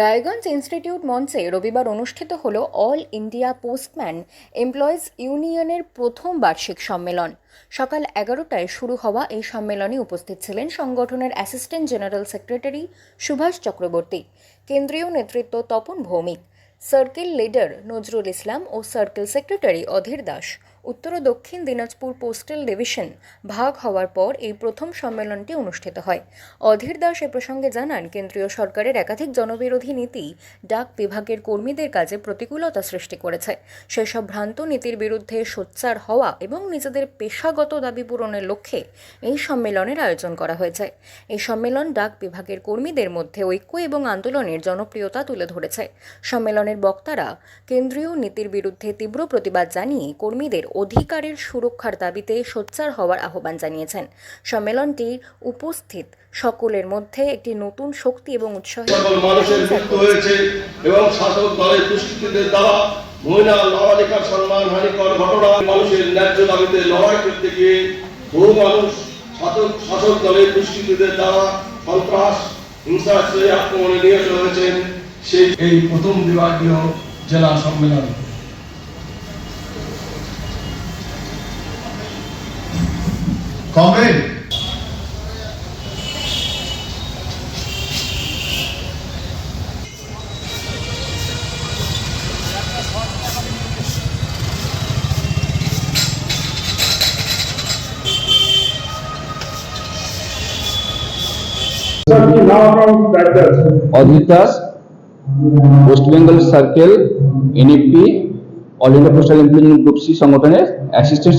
Raiganj institute মঞ্চে রবিবার অনুষ্ঠিত হল অল ইন্ডিয়া পোস্টম্যান এমপ্লয়িজ ইউনিয়নের প্রথম বার্ষিক সম্মেলন। সকাল এগারোটায় শুরু হওয়া এই সম্মেলনে উপস্থিত ছিলেন সংগঠনের assistant general secretary Subhash Chakraborty, কেন্দ্রীয় নেতৃত্ব তপন ভৌমিক, সার্কেল লিডার নজরুল ইসলাম ও সার্কেল সেক্রেটারি অধীর দাস। উত্তর ও দক্ষিণ দিনাজপুর পোস্টাল ডিভিশন ভাগ হওয়ার পর এই প্রথম সম্মেলনটি অনুষ্ঠিত হয়। অধীর দাস এ প্রসঙ্গে জানান, কেন্দ্রীয় সরকারের একাধিক জনবিরোধী নীতি ডাক বিভাগের কর্মীদের কাজে প্রতিকূলতা সৃষ্টি করেছে। সেসব ভ্রান্ত নীতির বিরুদ্ধে সোচ্চার হওয়া এবং নিজেদের পেশাগত দাবি পূরণের লক্ষ্যে এই সম্মেলনের আয়োজন করা হয়েছে। এই সম্মেলন ডাক বিভাগের কর্মীদের মধ্যে ঐক্য এবং আন্দোলনের জনপ্রিয়তা তুলে ধরেছে। সম্মেলনের বক্তারা কেন্দ্রীয় নীতির বিরুদ্ধে তীব্র প্রতিবাদ জানিয়ে কর্মীদের অধিকারের সুরক্ষার দাবিতে সোচ্চার হওয়ার আহ্বান জানিয়েছেন। সম্মেলনটি উপস্থিত সকলের মধ্যে একটি নতুন শক্তি এবং উৎসাহ হয়েছে এবং শাসক দলের দুষ্কৃতীদের দ্বারা মহিলা সম্মান হানিকর ঘটনা মানুষের ন্যায্য দাবিতে লড়াই করতে গিয়ে বহু মানুষ শাসক শাসক দলের দুষ্কৃতীদের দ্বারা সন্ত্রাস হিংসাশ্রয়ী আক্রমণে হয়েছেন। সেই এই প্রথম বিভাগীয় জেলা সম্মেলন। Comrade Ajit Das West Bengal circle NAP all India postal employment group C সংগঠনের অ্যাসিস্ট্যান্ট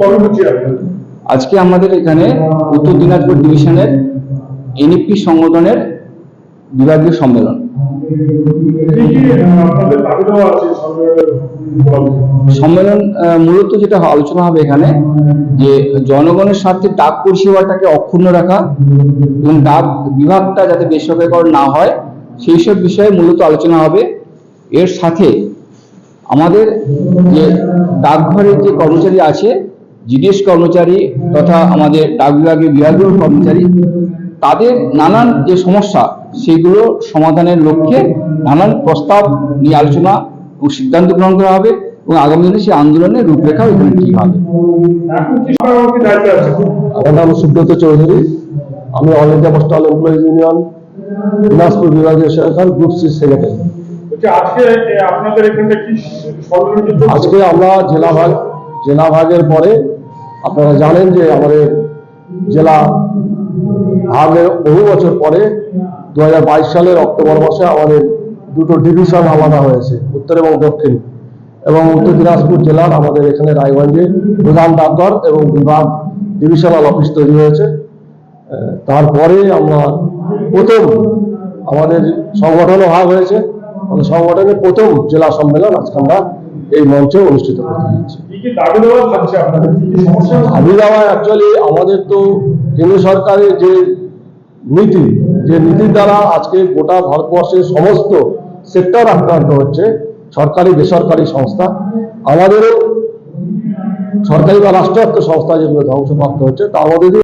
কর্মসূচি আপনার আজকে আমাদের এখানে উত্তর দিনাজপুর ডিভিশনের এনএপি সংগঠনের বিভাগীয় সম্মেলন? সম্মেলন মূলত যেটা আলোচনা হবে এখানে যে জনগণের স্বার্থে ডাক পরিষেবাটাকে অক্ষুণ্ণ রাখা এবং ডাক বিভাগটা যাতে বেসরকারীকরণ না হয় সেই সব বিষয়ে মূলত আলোচনা হবে। এর সাথে আমাদের যে ডাকঘরের যে কর্মচারী আছে, জিডিএস কর্মচারী তথা আমাদের ডাক বিভাগের বিভাগীয় কর্মচারী, তাদের নানান যে সমস্যা, সেগুলো সমাধানের লক্ষ্যে নানান প্রস্তাব নিয়ে আলোচনা ও সিদ্ধান্ত গ্রহণ করা হবে এবং আগামী দিনে সেই আন্দোলনের রূপরেখা এখানে হবে। আমার নাম সুব্রত চৌধুরী। আমি all India postal employees union, Dinajpur বিভাগীয় সরকার গ্রুপ সি সেক্রেটারি। আজকে আমরা জেলা ভাগ, জেলা ভাগের পরে আপনারা জানেন যে আমাদের জেলা ভাগের বহু বছর পরে দু হাজার বাইশ সালের অক্টোবর মাসে আমাদের দুটো ডিভিশন আলাদা হয়েছে, উত্তর এবং দক্ষিণ। এবং উত্তর দিনাজপুর জেলার আমাদের এখানে রায়গঞ্জে প্রধান ডাকঘর এবং বিভাগ ডিভিশনাল অফিস তৈরি হয়েছে। তারপরে আমরা প্রথম আমাদের সংগঠনও ভাগ হয়েছে। সংগঠনের প্রথম জেলা সম্মেলন আজকে আমরা এই মঞ্চে অনুষ্ঠিত করতে যাচ্ছি। কি কি দাবি দেওয়া অ্যাকচুয়ালি আমাদের তো কেন্দ্র সরকারের যে নীতি যে নীতির দ্বারা আজকে গোটা ভারতবর্ষের সমস্ত সেক্টর আক্রান্ত হচ্ছে সরকারি বেসরকারি সংস্থা আমাদেরও সরকারি বা রাষ্ট্রায়ত্ত সংস্থা যেগুলো ধ্বংসপ্রাপ্ত হচ্ছে তা আমাদের